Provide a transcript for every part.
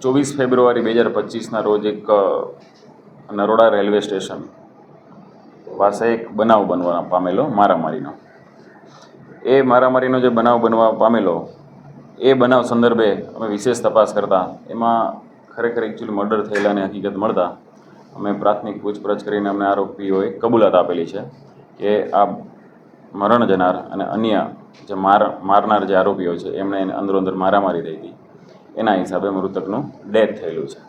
ચોવીસ ફેબ્રુઆરી બે હજાર પચીસના રોજ એક નરોડા રેલવે સ્ટેશન પાસે એક બનાવ બનવા પામેલો મારામારીનો એ મારામારીનો જે બનાવ બનવા પામેલો, એ બનાવ સંદર્ભે અમે વિશેષ તપાસ કરતા. એમાં ખરેખર એકચ્યુઅલી મર્ડર થયેલાની હકીકત મળતા. અમે પ્રાથમિક પૂછપરછ કરીને અમને આરોપીઓએ કબૂલાત આપેલી છે કે આ મરણ જનાર અને અન્ય જે માર મારનાર જે આરોપીઓ છે એમણે એને અંદરો અંદર મારામારી થઈ હતી. એના હિસાબે મૃતકનું ડેથ થયેલું છે.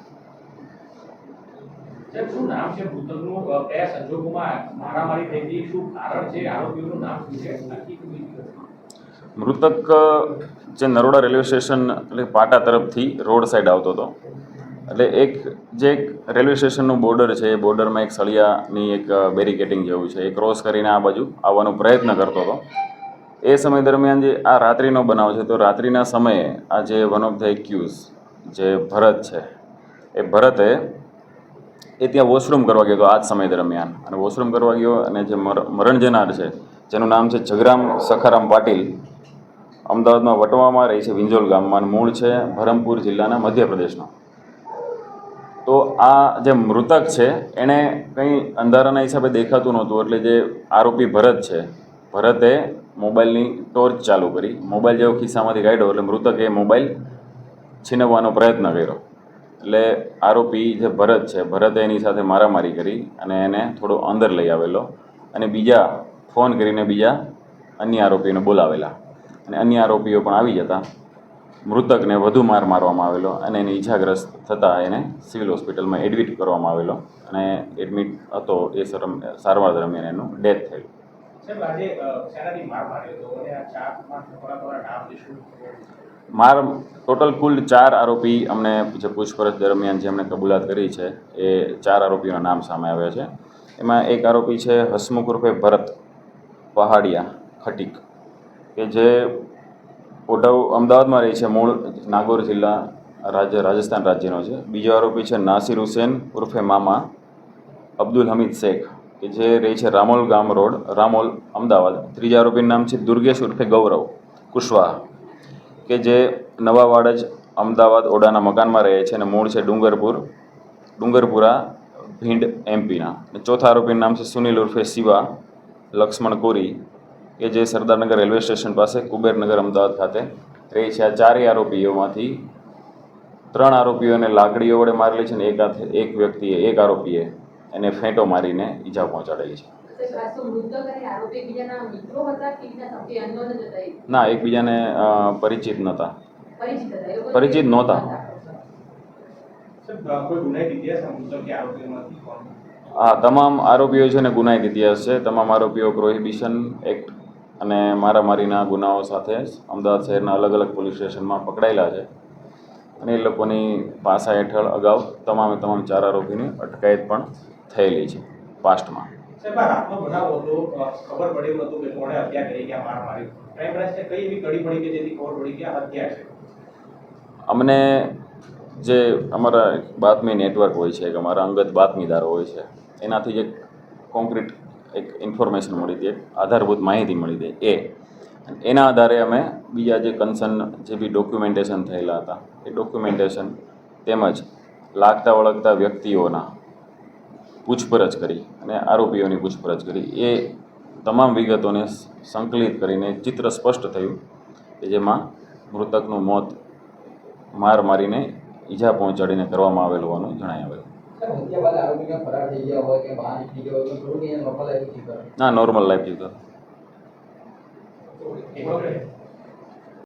મૃતક જે નરોડા રેલવે સ્ટેશન એટલે પાટા તરફથી રોડ સાઈડ આવતો હતો. એટલે એક જે એક રેલવે સ્ટેશનનું બોર્ડર છે, એ બોર્ડરમાં એક સળિયાની એક બેરિકેટિંગ જેવું છે. એ ક્રોસ કરીને આ બાજુ આવવાનો પ્રયત્ન કરતો હતો. એ સમય દરમિયાન જે આ રાત્રિનો બનાવ છે, તો રાત્રિના સમયે આ જે વન ઓફ ધ એક્યુઝ જે ભરત છે, એ ભરતે એ ત્યાં વોશરૂમ કરવા ગયો હતો આ જ સમય દરમિયાન. અને વોશરૂમ કરવા ગયો અને જે મર મરણ જનાર છે, જેનું નામ છે જગરામ સખારામ પાટીલ, અમદાવાદમાં વટવામાં રહી છે વિંજોલ ગામમાં મૂળ છે ભરમપુર જિલ્લાના મધ્યપ્રદેશનો. તો આ જે મૃતક છે, એણે કંઈ અંધારાના હિસાબે દેખાતું નહોતું, એટલે જે આરોપી ભરત છે, ભરતે મોબાઈલની ટોર્ચ ચાલુ કરી. મોબાઈલ જેવો ખિસ્સામાંથી કાઢ્યો, એટલે મૃતકે મોબાઈલ છીનવવાનો પ્રયત્ન કર્યો. એટલે આરોપી જે ભરત છે, ભરતે એની સાથે મારામારી કરી અને એને થોડો અંદર લઈ આવેલો અને બીજા ફોન કરીને બીજા અન્ય આરોપીઓને બોલાવેલા. અને અન્ય આરોપીઓ પણ આવી જતા. મૃતકને વધુ માર મારવામાં આવેલો અને એને ઈજાગ્રસ્ત થતાં એને સિવિલ હોસ્પિટલમાં એડમિટ કરવામાં આવેલો અને એડમિટ હતો એ સરમ સારવાર દરમિયાન એનું ડેથ શેનાથી માર ટોટલ કુલ ચાર આરોપી અમને જે પૂછપરછ દરમિયાન જેમણે કબૂલાત કરી છે એ ચાર આરોપીઓના નામ સામે આવ્યા છે. એમાં એક આરોપી છે હસમુખ રૂપે ભરત પહાડિયા ખટીક કે જે ઓઢવ અમદાવાદમાં રહે છે મૂળ નાગોર જિલ્લા રાજ્ય રાજસ્થાન રાજ્યનો છે. બીજો આરોપી છે નાસિર હુસેન ઉર્ફે મામા અબ્દુલ હમીદ શેખ, કે જે રહે છે રામોલ ગામ રોડ, રામોલ અમદાવાદ. ત્રીજા આરોપીનું નામ છે દુર્ગેશ ઉર્ફે ગૌરવ કુશવાહા, કે જે નવા વાડજ અમદાવાદ ઓડાના મકાનમાં રહે છે અને મૂળ છે ડુંગરપુર, ડુંગરપુરા ભીંડ એમપીના. ચોથા આરોપીનું નામ છે સુનિલ ઉર્ફે શિવા લક્ષ્મણ કોરી કે જે સરદારનગર રેલવે સ્ટેશન પાસે કુબેરનગર અમદાવાદ ખાતે રહી છે આ ચારેય આરોપીઓમાંથી ત્રણ આરોપીઓને લાકડીઓ વડે મારેલી છે ને એક એક વ્યક્તિએ એક આરોપીએ એને ફેંટો મારીને ઈજા પહોંચાડેલી છે? ના, એકબીજાને પરિચિત નહોતા પરિચિત નહોતા. આ તમામ આરોપીઓ છે ને ગુનાહિત ઇતિહાસ છે તમામ આરોપીઓ પ્રોહિબિશન એક્ટ અને મારામારીના ગુનાઓ સાથે અમદાવાદ શહેરના અલગ અલગ પોલીસ સ્ટેશનમાં પકડાયેલા છે. અને એ લોકોની પાસા હેઠળ અગાઉ તમામે તમામ ચાર આરોપીની અટકાયત પણ થયેલી છે પાસ્ટમાં. અમને જે અમારા બાતમી નેટવર્ક હોય છે કે અમારા અંગત બાતમીદારો હોય છે એનાથી જે કોન્ક્રીટ એક ઇન્ફોર્મેશન મળી હતી એક આધારભૂત માહિતી મળી હતી એ. એના આધારે અમે બીજા જે કન્સર્ન જે બી ડોક્યુમેન્ટેશન થયેલા હતા, એ ડોક્યુમેન્ટેશન તેમજ લાગતા વળગતા વ્યક્તિઓના પૂછપરછ કરી અને આરોપીઓની પૂછપરછ કરી. એ તમામ વિગતોને સંકલિત કરીને ચિત્ર સ્પષ્ટ થયું કે જેમાં મૃતકનું મોત માર મારીને ઈજા પહોંચાડીને કરવામાં આવેલ હોવાનું જણાય આવેલ ના નોર્મલ લાઈફ જીવતો.